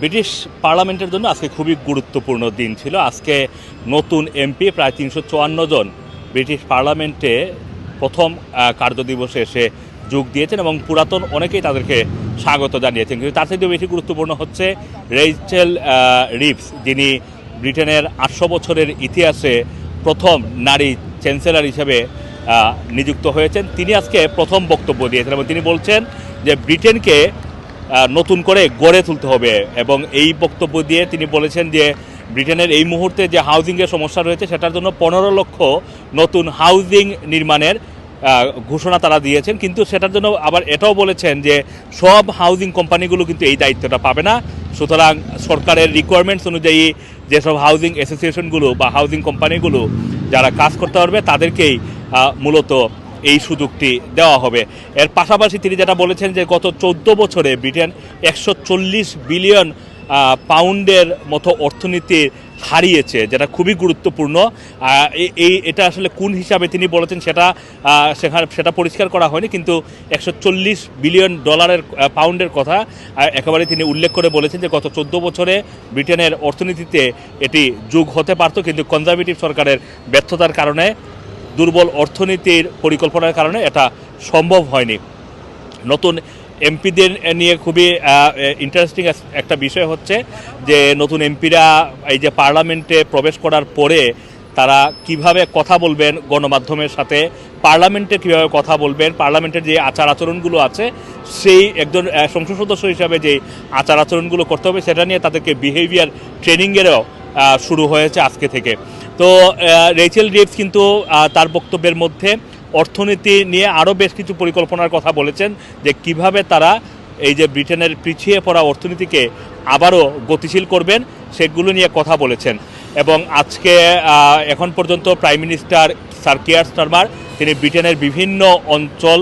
British পার্লামেন্টের জন্য আজকে খুবই গুরুত্বপূর্ণ দিন ছিল। আজকে নতুন এমপি প্রায় তিনশো চুয়ান্ন জন ব্রিটিশ পার্লামেন্টে প্রথম কার্যদিবসে এসে যোগ দিয়েছেন এবং পুরাতন অনেকেই তাদেরকে স্বাগত জানিয়েছেন। কিন্তু তার থেকেও বেশি গুরুত্বপূর্ণ হচ্ছে রেইচেল রিভস, যিনি ব্রিটেনের আটশো বছরের ইতিহাসে প্রথম নারী চ্যান্সেলর হিসেবে নিযুক্ত হয়েছেন। তিনি আজকে প্রথম বক্তব্য দিয়েছেন এবং তিনি বলছেন যে ব্রিটেনকে নতুন করে গড়ে তুলতে হবে। এবং এই বক্তব্য দিয়ে তিনি বলেছেন যে, ব্রিটেনের এই মুহূর্তে যে হাউজিংয়ের সমস্যা রয়েছে, সেটার জন্য পনেরো লক্ষ নতুন হাউজিং নির্মাণের ঘোষণা তারা দিয়েছেন। কিন্তু সেটার জন্য আবার এটাও বলেছেন যে, সব হাউজিং কোম্পানিগুলো কিন্তু এই দায়িত্বটা পাবে না। সুতরাং সরকারের রিকোয়ারমেন্টস অনুযায়ী যেসব হাউজিং অ্যাসোসিয়েশনগুলো বা হাউজিং কোম্পানিগুলো যারা কাজ করতে পারবে, তাদেরকেই মূলত এই সুযোগটি দেওয়া হবে। এর পাশাপাশি তিনি যেটা বলেছেন যে গত চোদ্দ বছরে ব্রিটেন একশো চল্লিশ বিলিয়ন পাউন্ডের মতো অর্থনীতি হারিয়েছে, যেটা খুবই গুরুত্বপূর্ণ। এই, এটা আসলে কোন হিসাবে তিনি বলেছেন সেটা সেটা পরিষ্কার করা হয়নি, কিন্তু একশো চল্লিশ বিলিয়ন ডলারের পাউন্ডের কথা একেবারে তিনি উল্লেখ করে বলেছেন যে গত চোদ্দ বছরে ব্রিটেনের অর্থনীতিতে এটি যুগ হতে পারত, কিন্তু কনজারভেটিভ সরকারের ব্যর্থতার কারণে দুর্বল অর্থনীতির পরিকল্পনার কারণে এটা সম্ভব হয়নি। নতুন এমপিদের নিয়ে খুবই ইন্টারেস্টিং একটা বিষয় হচ্ছে যে নতুন এমপিরা এই যে পার্লামেন্টে প্রবেশ করার পরে তারা কীভাবে কথা বলবেন গণমাধ্যমের সাথে, পার্লামেন্টে কীভাবে কথা বলবেন, পার্লামেন্টের যে আচার আচরণগুলো আছে, সেই একজন সংসদ সদস্য হিসাবে যে আচার আচরণগুলো করতে হবে, সেটা নিয়ে তাদেরকে বিহেভিয়ার ট্রেনিংয়েরও শুরু হয়েছে আজকে থেকে। তো রেচেল রিভস কিন্তু তার বক্তব্যের মধ্যে অর্থনীতি নিয়ে আরও বেশ কিছু পরিকল্পনার কথা বলেছেন যে কীভাবে তারা এই যে ব্রিটেনের পিছিয়ে পড়া অর্থনীতিকে আবারও গতিশীল করবেন, সেগুলো নিয়ে কথা বলেছেন। এবং আজকে এখন পর্যন্ত প্রাইম মিনিস্টার স্যার কেয়ার তিনি ব্রিটেনের বিভিন্ন অঞ্চল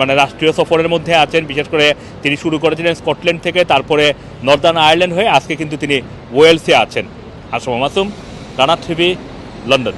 মানে রাষ্ট্রীয় সফরের মধ্যে আছেন। বিশেষ করে তিনি শুরু করেছিলেন স্কটল্যান্ড থেকে, তারপরে নর্দার্ন আয়ারল্যান্ড হয়ে আজকে কিন্তু তিনি ওয়েলসে আছেন। Assam Masum Rana TV London.